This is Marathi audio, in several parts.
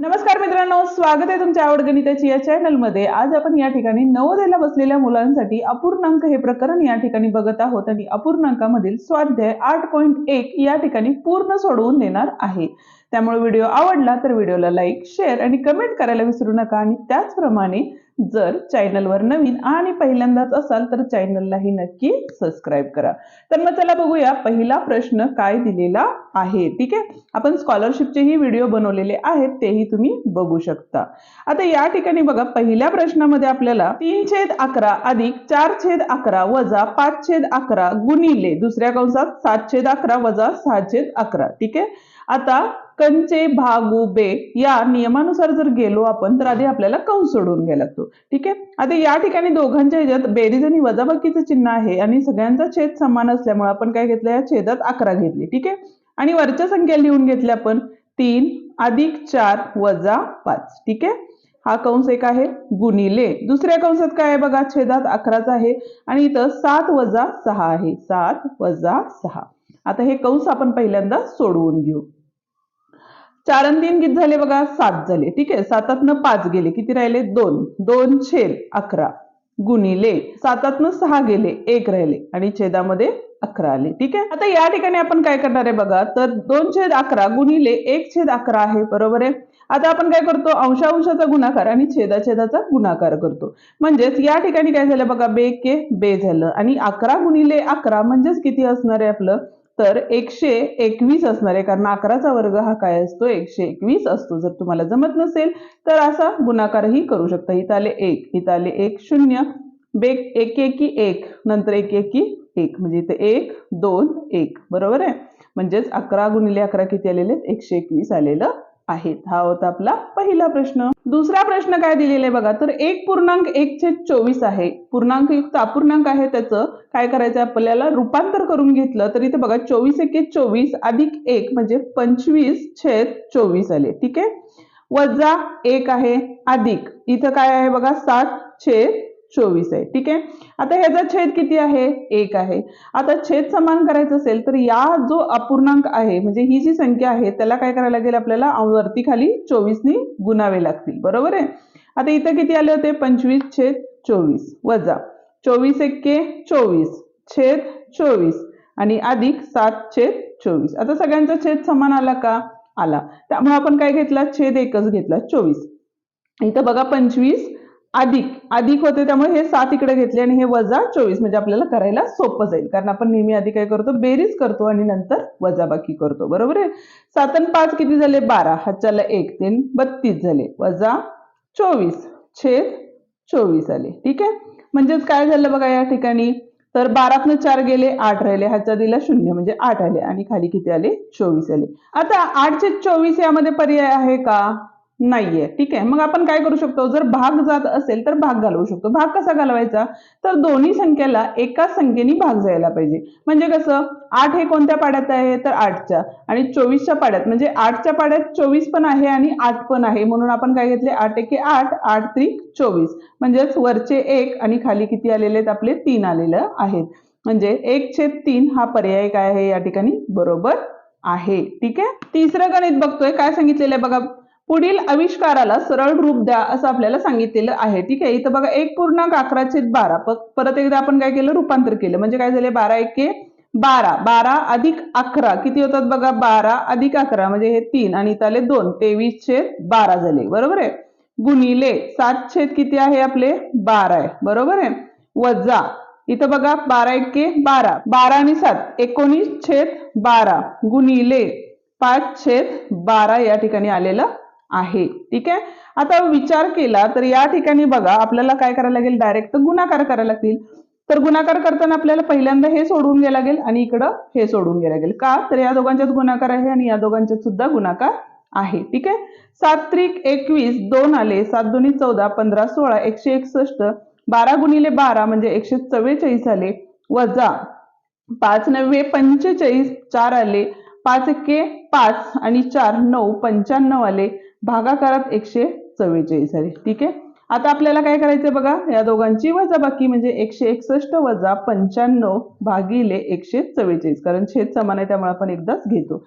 नमस्कार मित्रांनो स्वागत आहे तुमच्या आवड गणिताची या चॅनलमध्ये आज आपण या ठिकाणी नवोदयला बसलेल्या मुलांसाठी अपूर्णांक हे प्रकरण या ठिकाणी बघत आहोत आणि अपूर्णांकामधील स्वाध्याय आठ पॉईंट एक या ठिकाणी पूर्ण सोडवून देणार आहे. त्यामुळे व्हिडिओ आवडला तर व्हिडिओला लाईक शेअर आणि कमेंट करायला विसरू नका. आणि त्याचप्रमाणे जर चॅनलवर नवीन आणि पहिल्यांदाच असाल तर चॅनललाही नक्की सबस्क्राईब करा. तर मग चला बघूया पहिला प्रश्न काय दिलेला आहे. ठीक आहे? आपण स्कॉलरशिपचेही व्हिडिओ बनवलेले आहेत तेही तुम्ही बघू शकता. आता या ठिकाणी बघा पहिल्या प्रश्नामध्ये आपल्याला तीन छेद अकरा अधिक चार छेद अकरा वजा पाच छेद अकरा गुणिले दुसऱ्या कंसात सात छेद अकरा वजा सहा छेद अकरा. ठीक आहे? आता कंचे भाग बे या नियमानुसार जर गेलो आपण तर आधी आपल्याला कंस सोडवून घ्यायला लागतो ठीक आहे? आता या ठिकाणी दोघांच्या ह्याच्यात बेरीज आणि वजाबाकीचं चिन्ह आहे आणि सगळ्यांचा छेद समान असल्यामुळे आपण काय घेतलं? या छेदात अकरा घेतली. ठीक आहे? आणि वरच्या संख्या लिहून घेतल्या आपण तीन अधिक चार वजा पाच. ठीक आहे? हा कंस एक आहे गुणिले. दुसऱ्या कंसात काय आहे बघा? छेदात अकराच आहे आणि इथं सात वजा सहा आहे. सात वजा सहा. आता हे कंस आपण पहिल्यांदा सोडवून घेऊ. चार आणि तीन किती झाले बघा सात झाले. ठीक आहे? सातातनं पाच गेले. किती राहिले? दोन. दोन छेद अकरा. गुणिले. सातातनं सहा गेले. एक राहिले. आणि छेदामध्ये अकरा आले. ठीक आहे? आता या ठिकाणी आपण काय करणार आहे बघा? तर दोन छेद अकरा गुणिले एक छेद अकरा आहे. बरोबर आहे? आता आपण काय करतो? अंशांशाचा गुणाकार आणि छेदाछेदाचा गुणाकार करतो. म्हणजेच या ठिकाणी काय झालं बघा? बे के बे झालं. आणि अकरा गुणिले अकरा म्हणजेच किती असणार आहे आपलं? तर एकशे एकवीस असणार आहे. कारण अकराचा वर्ग हा काय असतो? एकशे एकवीस असतो. जर तुम्हाला जमत नसेल तर असा गुणाकारही करू शकता. इथं आले एक इथं आले एक शून्य बेक एक एकी एक नंतर एक एकी एक. म्हणजे इथे एक दोन एक. बरोबर आहे? म्हणजेच अकरा गुणिले अकरा किती आलेले आहेत? एकशे एकवीस आलेलं आहेत. हा होता आपला पहिला प्रश्न. दुसरा प्रश्न काय दिलेला आहे बघा? तर एक पूर्णांक एक छेद चोवीस आहे. पूर्णांक युक्त अपूर्णांक आहे त्याचं. काय करायचं? आपल्याला रूपांतर करून घेतलं. तर इथे बघा चोवीस एके चोवीस अधिक एक म्हणजे पंचवीस छेद चोवीस आले. ठीक आहे? वजा एक आहे अधिक. इथं काय आहे बघा? सात छेद चोवीस आहे. ठीक आहे? आता ह्याचा छेद किती आहे? एक आहे. आता छेद समान करायचं असेल तर या जो अपूर्णांक आहे म्हणजे ही जी संख्या आहे त्याला काय करायला लागेल आपल्याला? वरती खाली चोवीसनी गुणावे लागतील. बरोबर आहे? आता इथं किती आले होते? पंचवीस छेद चोवीस. वजा. चोवीस एक्के चोवीस. छेद चोवीस. आणि अधिक सात छेद चोवीस. आता सगळ्यांचा छेद समान आला का? आला. त्यामुळे आपण काय घेतला? छेद एकच घेतला. चोवीस. इथं बघा पंचवीस अधिक अधिक होते त्यामुळे हे सात इकडे घेतले आणि हे वजा चोवीस म्हणजे आपल्याला करायला सोपं जाईल. कारण आपण नेहमी आधी काय करतो? बेरीज करतो आणि नंतर वजाबाकी करतो. बरोबर आहे? सात आणि पाच किती झाले? बारा. हातच्याला एक तीन बत्तीस झाले. वजा चोवीस छेद चोवीस आले. ठीक आहे? म्हणजेच काय झालं बघा या ठिकाणी? तर बारातनं चार गेले आठ राहिले. ह्याचा दिला शून्य म्हणजे आठ आले. आणि खाली किती आले? चोवीस आले. आता आठ छेद चोवीस यामध्ये पर्याय आहे का? नाहीये. ठीक आहे. मग आपण काय करू शकतो? जर भाग जात असेल तर भाग घालवू शकतो. भाग कसा घालवायचा? तर दोन्ही संख्येला एका संख्येने भाग जायला पाहिजे. म्हणजे कसं? आठ हे कोणत्या पाड्यात आहे? तर आठच्या. आणि चोवीसच्या पाड्यात. म्हणजे आठच्या पाड्यात चोवीस पण आहे आणि आठ पण आहे. म्हणून आपण काय घेतले? आठ एके आठ आठ त्रिक चोवीस. म्हणजेच वरचे एक आणि खाली किती आलेले आहेत? आपले तीन आलेले आहेत. म्हणजे एक छेद तीन हा पर्याय काय आहे? या ठिकाणी बरोबर आहे. ठीक आहे? तिसरं गणित बघतोय. काय सांगितलेलं आहे बघा? पुढील आविष्काराला सरळ रूप द्या असं आपल्याला सांगितलेलं आहे. ठीक आहे? इथं बघा एक पूर्णांक अकरा छेद बारा परत एकदा आपण काय केलं? रूपांतर केलं. म्हणजे काय झाले? बारा एके बारा. बारा अधिक अकरा. किती होतात बघा? बारा अधिक अकरा. म्हणजे हे तीन. आणि इथं आले दोन. तेवीस छेद बारा झाले. बरोबर आहे? गुणिले सात छेद किती आहे आपले? बारा आहे. बरोबर आहे? वजा. इथं बघा बारा एके बारा. बारा आणि सात. एकोणीस छेद बारा. गुणिले पाच छेद बारा या ठिकाणी आलेलं आहे. ठीक आहे? आता विचार केला तर या ठिकाणी बघा आपल्याला काय करायला लागेल? डायरेक्ट गुणाकार करायला लागतील. तर गुणाकार करताना आपल्याला पहिल्यांदा हे सोडून घ्यायला लागेल आणि इकडं हे सोडून घ्यायला लागेल. का? तर या दोघांच्यात गुणाकार आहे आणि या दोघांच्यात सुद्धा गुणाकार आहे. ठीक आहे? सात त्रिक एकवीस दोन आले. सात दोन्ही चौदा पंधरा सोळा एकशे एकसष्ट बारा गुणिले बारा म्हणजे एकशे चव्वेचाळीस आले. वजा पाच नव्वे पंचेचाळीस चार आले. पाच एके पाच आणि चार नऊ पंच्याण्णव आले. भागाकारात एकशे चव्वेचाळीस आले ठीक आहे? आता आपल्याला काय करायचं बघा? या दोघांची वजाबाकी म्हणजे एकशे एकसष्ट वजा पंच्याण्णव भागिले एकशे चव्वेचाळीस. कारण छेद समान आहे त्यामुळे आपण एकदाच घेतो.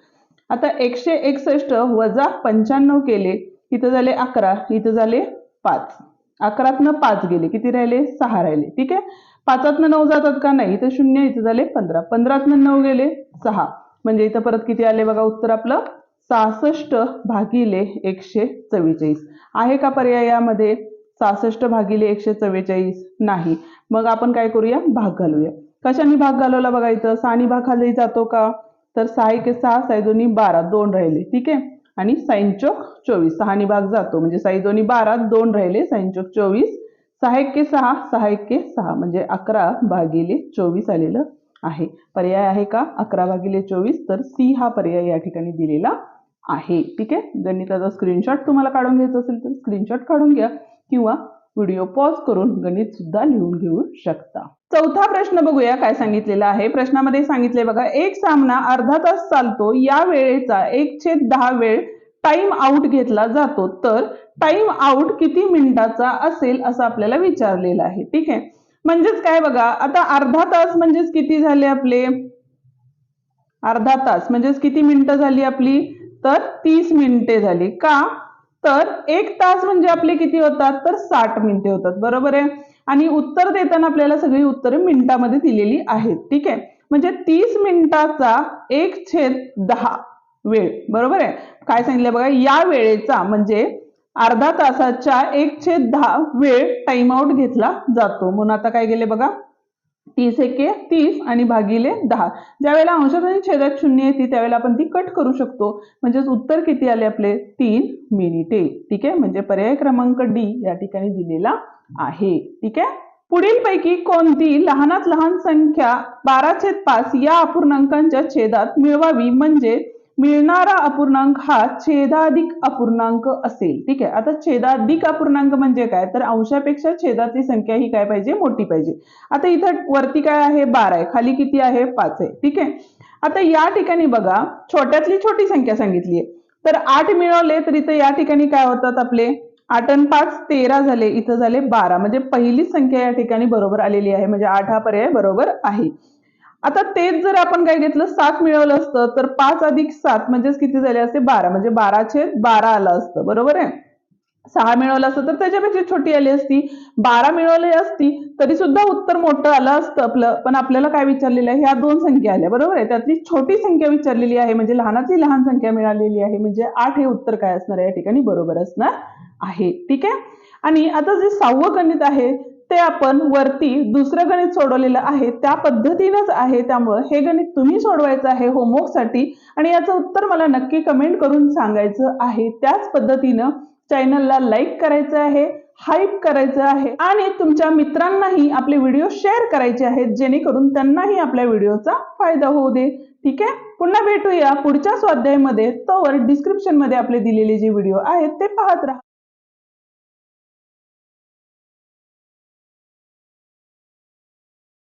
आता एकशे एकसष्ट वजा पंच्याण्णव केले इथं झाले अकरा इथं झाले पाच. अकरातनं पाच गेले किती राहिले? सहा राहिले. ठीक आहे? पाचातनं नऊ जातात का? नाही. इथं शून्य इथं झाले पंधरा. पंधरातनं नऊ गेले सहा. म्हणजे इथं परत किती आले बघा? उत्तर आपलं सहासष्ट भागिले एकशे चव्वेचाळीस. आहे का पर्याय यामध्ये? सहासष्ट भागिले एकशे चव्वेचाळीस? नाही. मग आपण काय करूया? भाग घालूया. कशाने भाग घालवला बघायचं इथं? भाग खाली जातो का? तर सहा एक सहा साई दोन्ही बारा दोन राहिले. ठीक आहे? आणि साईनचोक चोवीस. सहानी भाग जातो. म्हणजे साई दोन्ही बारा दोन राहिले. साईनचोक चोवीस. सहा एक्के सहा सहा एक्के सहा. म्हणजे अकरा भागिले चोवीस आलेलं आहे. पर्याय आहे का? अकरा भागिले चोवीस. तर सी हा पर्याय या ठिकाणी दिलेला आहे. ठीक आहे? गणिताचा स्क्रीनशॉट तुम्हाला काढून घ्यायचा असेल तर स्क्रीनशॉट काढून घ्या किंवा व्हिडिओ पॉज करून गणित सुद्धा लिहून घेऊ शकता. चौथा प्रश्न बघूया काय सांगितलेला आहे. प्रश्नामध्ये सांगितले बघा एक सामना अर्धा तास चालतो या वेळेचा एक छेद दहा वेळ टाइम आउट घेतला जातो. तर टाइम आउट किती मिनिटाचा असेल असं आपल्याला विचारलेलं आहे. ठीक आहे? म्हणजेच काय बघा आता अर्धा तास म्हणजेच किती झाले आपले? अर्धा तास म्हणजेच किती मिनिटं झाली आपली? तर तीस मिनिटे झाली. का? तर एक तास म्हणजे आपले किती होतात? तर साठ मिनिटे होतात. बरोबर आहे? आणि उत्तर देताना आपल्याला सगळी उत्तरे मिनिटामध्ये दिलेली आहेत. ठीक आहे? म्हणजे तीस मिनिटाचा एक छेद दहा वेळ. बरोबर आहे? काय सांगितलं बघा? या वेळेचा म्हणजे अर्धा तासाच्या एक छेद दहा वेळ टाइम आउट घेतला जातो. म्हणून आता काय गेले बघा? तीस एके तीस आणि भागिले दहा. ज्यावेळेला अंशात आणि छेदात शून्य येते त्यावेळेला आपण ती कट करू शकतो. म्हणजेच उत्तर किती आले आपले? तीन मिनिटे. ठीक आहे? म्हणजे पर्याय क्रमांक डी या ठिकाणी दिलेला आहे. ठीक आहे? पुढील पैकी कोणती लहानात लहान संख्या बारा छेद पाच या अपूर्णांकांच्या छेदात मिळवावी? म्हणजे मिळणारा अपूर्णांक हा छेदाधिक अपूर्णांक असेल. ठीक आहे? आता छेदाधिक अपूर्णांक म्हणजे काय? तर अंशापेक्षा छेदातली संख्या ही काय पाहिजे? मोठी पाहिजे. आता इथं वरती काय आहे? बारा आहे. खाली किती आहे? पाच आहे. ठीक आहे? आता या ठिकाणी बघा छोट्यातली छोटी संख्या सांगितली आहे. तर आठ मिळवले तर इथं या ठिकाणी काय होतात आपले? आठ आणि पाच तेरा झाले. इथं झाले बारा. म्हणजे पहिलीच संख्या या ठिकाणी बरोबर आलेली आहे. म्हणजे आठ हा पर्याय बरोबर आहे. आता तेच जर आपण काय घेतलं सात मिळवलं असतं तर पाच अधिक सात म्हणजेच किती झाले असते? बारा. म्हणजे बारा छेद बारा आलं असतं. बरोबर आहे? सहा मिळवलं असतं तर त्याच्यापेक्षा छोटी आली असती. बारा मिळवली असती तरी सुद्धा उत्तर मोठं आलं असतं आपलं. पण आपल्याला काय विचारलेलं आहे? ह्या दोन संख्या आल्या. बरोबर आहे? त्यातली छोटी संख्या विचारलेली आहे म्हणजे लहानाची लहान संख्या मिळालेली आहे. म्हणजे आठ हे उत्तर काय असणार आहे? या ठिकाणी बरोबर असणार आहे. ठीक आहे? आणि आता जे सहावं गणित आहे ते आपण वरती दुसरं गणित सोडवलेलं आहे त्या पद्धतीनंच आहे. त्यामुळं हे गणित तुम्ही सोडवायचं आहे होमवर्कसाठी आणि याचं उत्तर मला नक्की कमेंट करून सांगायचं आहे. त्याच पद्धतीनं चॅनलला लाईक करायचं आहे हाईप करायचं आहे आणि तुमच्या मित्रांनाही आपले व्हिडिओ शेअर करायचे आहेत जेणेकरून त्यांनाही आपल्या व्हिडिओचा फायदा होऊ दे. ठीक आहे? पुन्हा भेटूया पुढच्या स्वाध्यायामध्ये. तोवर डिस्क्रिप्शनमध्ये आपले दिलेले जे व्हिडिओ आहेत ते पाहत राहा.